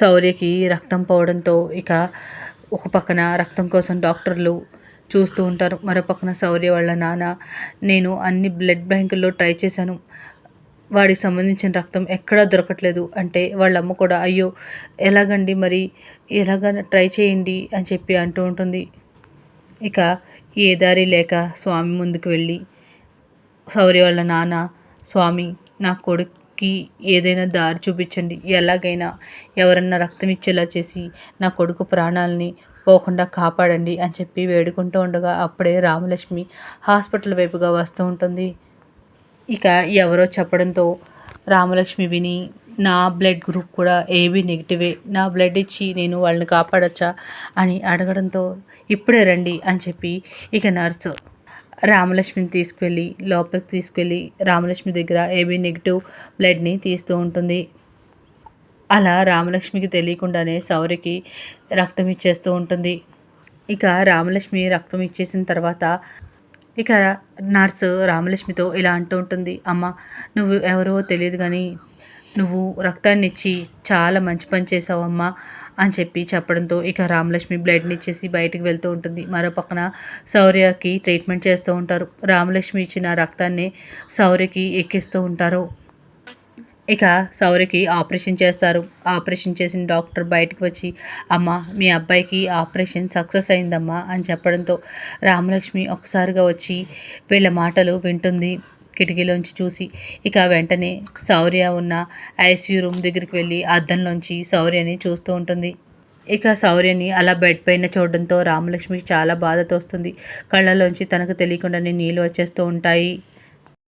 శౌర్యకి రక్తం పోవడంతో ఇక ఒక పక్కన రక్తం కోసం డాక్టర్లు చూస్తూ ఉంటారు. మరో పక్కన శౌర్య వాళ్ళ నాన్న నేను అన్ని బ్లడ్ బ్యాంకుల్లో ట్రై చేశాను. వాడికి సంబంధించిన రక్తం ఎక్కడా దొరకట్లేదు. అంటే వాళ్ళ అమ్మ కూడా అయ్యో ఎలాగండి మరి? ఎలాగ ట్రై చేయండి అని చెప్పి అంటూ ఉంటుంది. ఇక ఏ దారి లేక స్వామి ముందుకు వెళ్ళి శౌర్య వాళ్ళ నాన్న స్వామి నా కి ఏదైనా దారి చూపించండి. ఎలాగైనా ఎవరన్నా రక్తం ఇచ్చేలా చేసి నా కొడుకు ప్రాణాలని పోకుండా కాపాడండి అని చెప్పి వేడుకుంటూ ఉండగా అప్పుడే రామలక్ష్మి హాస్పిటల్ వైపుగా వస్తూ ఉంటుంది. ఇక ఎవరో చెప్పడంతో రామలక్ష్మి విని నా బ్లడ్ గ్రూప్ కూడా ఏబీ నెగిటివే నా బ్లడ్ ఇచ్చి నేను వాళ్ళని కాపాడచ్చా అని అడగడంతో ఇప్పుడే రండి అని చెప్పి ఇక నర్సు రామలక్ష్మిని తీసుకువెళ్ళి లోపలికి తీసుకెళ్ళి రామలక్ష్మి దగ్గర ఏబీ నెగిటివ్ బ్లడ్ని తీస్తూ ఉంటుంది. అలా రామలక్ష్మికి తెలియకుండానే సౌరికి రక్తం ఇచ్చేస్తూ ఉంటుంది. ఇక రామలక్ష్మి రక్తం ఇచ్చేసిన తర్వాత ఇక నర్సు రామలక్ష్మితో ఇలా అంటూ ఉంటుంది. అమ్మ నువ్వు ఎవరో తెలియదు కానీ నువ్వు రక్తాన్ని ఇచ్చి చాలా మంచి పని చేసావమ్మా అని చెప్పి చెప్పడంతో ఇక రామలక్ష్మి బ్లడ్ని ఇచ్చేసి బయటికి వెళ్తూ ఉంటుంది. మరో పక్కన శౌర్యకి ట్రీట్మెంట్ చేస్తూ ఉంటారు. రామలక్ష్మి ఇచ్చిన రక్తాన్ని శౌర్యకి ఎక్కిస్తూ ఉంటారు. ఇక సౌరికి ఆపరేషన్ చేస్తారు. ఆపరేషన్ చేసిన డాక్టర్ బయటకు వచ్చి అమ్మ మీ అబ్బాయికి ఆపరేషన్ సక్సెస్ అయిందమ్మా అని చెప్పడంతో రామలక్ష్మి ఒకసారిగా వచ్చి వీళ్ళ మాటలు వింటుంది. కిటికీలోంచి చూసి ఇక వెంటనే శౌర్య ఉన్న ఐసీయూ రూమ్ దగ్గరికి వెళ్ళి అద్దంలోంచి శౌర్యని చూస్తూ ఉంటుంది. ఇక శౌర్యని అలా బెడ్ పైన చూడడంతో రామలక్ష్మికి చాలా బాధతో వస్తుంది. కళ్ళలోంచి తనకు తెలియకుండానే నీళ్ళు వచ్చేస్తూ ఉంటాయి.